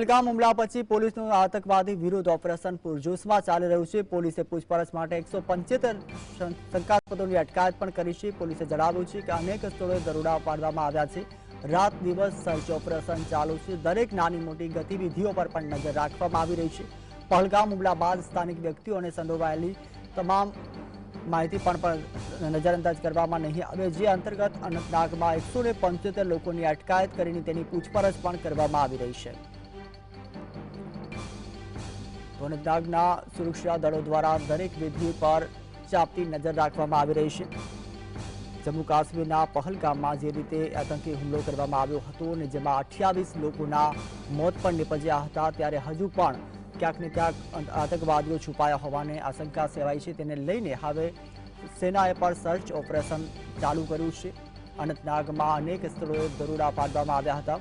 પહલગામ હુમલા પછી પોલીસનું આતંકવાદી વિરુદ્ધ ઓપરેશન પૂરજોશમાં ચાલી રહ્યું છે. પોલીસે પૂછપરછ માટે એકસો પંચોતેર શંકાસ્પદોની અટકાયત પણ કરી છે. પોલીસે જણાવ્યું છે કે અનેક સ્થળોએ દરોડા પાડવામાં આવ્યા છે. રાત દિવસ સર્ચ ઓપરેશન ચાલુ છે. દરેક નાની મોટી ગતિવિધિઓ પર પણ નજર રાખવામાં આવી રહી છે. પહલગામ હુમલા બાદ સ્થાનિક વ્યક્તિઓને સંડોવાયેલી તમામ માહિતી પણ નજરઅંદાજ કરવામાં નહીં આવે, જે અંતર્ગત અનંતનાગમાં એકસો લોકોની અટકાયત કરીને તેની પૂછપરછ પણ કરવામાં આવી રહી છે. અનંતનાગના સુરક્ષા દળો દ્વારા દરેક વિધિ પર ચાપતી નજર રાખવામાં આવી રહી છે. જમ્મુ કાશ્મીરના પહલગામમાં જે રીતે આતંકી હુમલો કરવામાં આવ્યો હતો અને જેમાં અઠ્યાવીસ લોકોના મોત પણ નિપજ્યા હતા, ત્યારે હજુ પણ ક્યાંક ને ક્યાંક આતંકવાદીઓ છુપાયા હોવાની આશંકા સેવાઈ છે. તેને લઈને હવે સેનાએ પણ સર્ચ ઓપરેશન ચાલુ કર્યું છે. અનંતનાગમાં અનેક સ્થળોએ દરોડા પાડવામાં આવ્યા હતા.